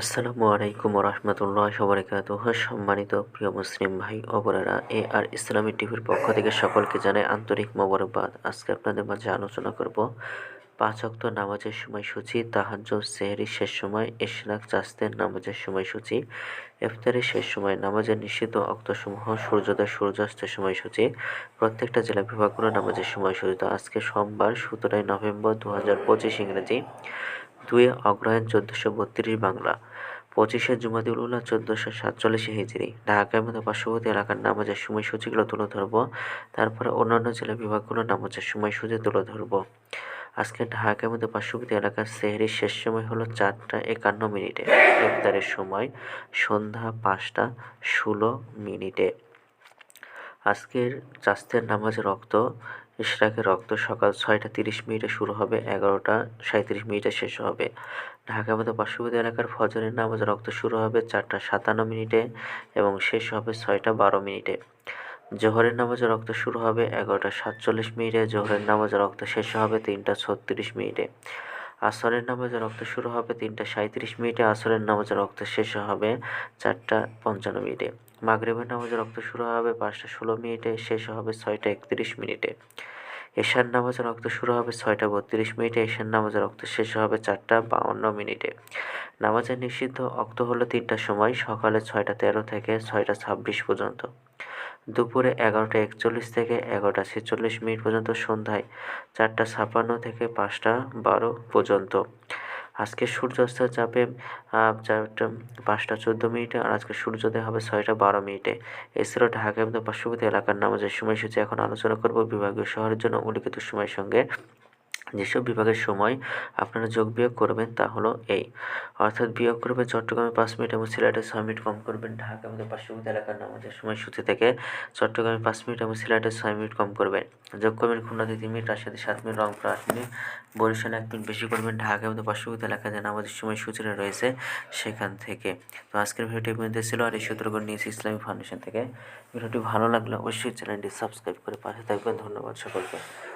আসসালামু আলাইকুম রহমতুল্লাহ বরকাত সম্মানিত প্রিয় মুসলিম ভাই ও এ আর ইসলামী টিভির পক্ষ থেকে সকলকে জানাই আন্তরিক মোবারকবাদ। আজকে আপনাদের মাঝে আলোচনা করব পাঁচ অক্ত নামাজের সময়সূচি তাহাজ্জ সেহরির শেষ সময়, ইশরাক, চাস্তের নামাজের সময়সূচি, ইফতারের শেষ সময়, নামাজের নিষিদ্ধ অক্তসমূহ, সূর্যোদয়, সূর্যাস্তের সময়সূচি, প্রত্যেকটা জেলা বিভাগগুলো নামাজের সময়সূচি। আজকে সোমবার, সতেরোই নভেম্বর দু হাজার পঁচিশ ইংরেজি। দুই অগ্রহায়ণ চোদ্দোশো বত্রিশ বাংলা, পঁচিশে জুমাদিউল উল্লাহ চোদ্দোশো সাতচল্লিশে হিজড়ি ঢাকার মতো পার্শ্ববর্তী এলাকার নামাজের সময়সূচিগুলো তুলে ধরবো। তারপরে অন্যান্য জেলা বিভাগগুলোর নামাজের সময়সূচি তুলে ধরবো। আজকে ঢাকার মধ্যে পার্শ্ববর্তী এলাকার সেহরির শেষ সময় হলো চারটা একান্ন মিনিটে। ইফতারের সময় সন্ধ্যা পাঁচটা ষোলো মিনিটে। আজকের চাস্তের নামাজ রক্ত ইশরাকের রক্ত সকাল ছয়টা তিরিশ মিনিটে শুরু হবে, এগারোটা সাঁত্রিশ মিনিটে শেষ হবে। ঢাকার মতো পার্শ্ববর্তী এলাকার ফজরের নামাজ রক্ত শুরু হবে চারটা সাতান্ন মিনিটে এবং শেষ হবে ছয়টা বারো মিনিটে। জোহরের নামাজ রক্ত শুরু হবে এগারোটা সাতচল্লিশ মিনিটে, জোহরের নামাজ রক্ত শেষ হবে তিনটা ছত্রিশ মিনিটে। আসরের নামাজে রক্ত শুরু হবে তিনটা সাঁত্রিশ মিনিটে, আসরের নামাজে রক্ত শেষ হবে চারটা পঞ্চান্ন মিনিটে। মাগরিবের নামাজে রক্ত শুরু হবে পাঁচটা ষোলো মিনিটে, শেষ হবে ছয়টা একত্রিশ মিনিটে। এশার নামাজে রক্ত শুরু হবে ছয়টা বত্রিশ মিনিটে, এশার নামাজে রক্ত শেষ হবে চারটা বাউন্ন মিনিটে। নামাজের নিষিদ্ধ অক্ত হলো তিনটার সময়, সকালে ছয়টা তেরো থেকে ছয়টা ছাব্বিশ পর্যন্ত। দুপুরে এগারোটা একচল্লিশ থেকে এগারোটা ছেচল্লিশ মিনিট পর্যন্ত, সন্ধ্যায় চারটা ছাপান্ন থেকে পাঁচটা বারো পর্যন্ত। আজকে সূর্যাস্ত যাবে চারটা পাঁচটা চোদ্দ মিনিটে আর আজকে সূর্যোদয় হবে ছয়টা বারো মিনিটে। এছাড়াও ঢাকা এবং পার্শ্ববর্তী এলাকার নামাজের সময়সূচি এখন আলোচনা করব বিভাগীয় শহরের জন্য, উল্লিখিত সময়ের সঙ্গে। যেসব বিভাগের সময় আপনারা যোগ বিয়োগ করবেন তা হলো এই। অর্থাৎ বিয়োগ করবেন চট্টগ্রামে পাঁচ মিনিট এবং সিলেটে ছয় মিনিট কম করবেন। ঢাকা আমাদের পার্শ্ববর্তী এলাকার নামাজের সময় সময়সূচি থেকে চট্টগ্রামে পাঁচ মিনিট এবং সিলেটে ছয় মিনিট কম করবেন। যোগ করবেন খুলনাতে তিন মিনিট রাজশাহী সাত মিনিট, রংপুর আট মিনিট, বরিশালে এক মিনিট বেশি করবেন। ঢাকা আমাদের পার্শ্ববর্তী এলাকায় যে নামাজের সময়সূচিটা রয়েছে সেখান থেকে। তো আজকের ভিডিওটি পর্যন্ত ছিল। আর এই সূত্রগুলো নিয়েছি ইসলামী ফাউন্ডেশন থেকে। ভিডিওটি ভালো লাগলে অবশ্যই চ্যানেলটি সাবস্ক্রাইব করে পাশে থাকবেন। ধন্যবাদ সকলকে।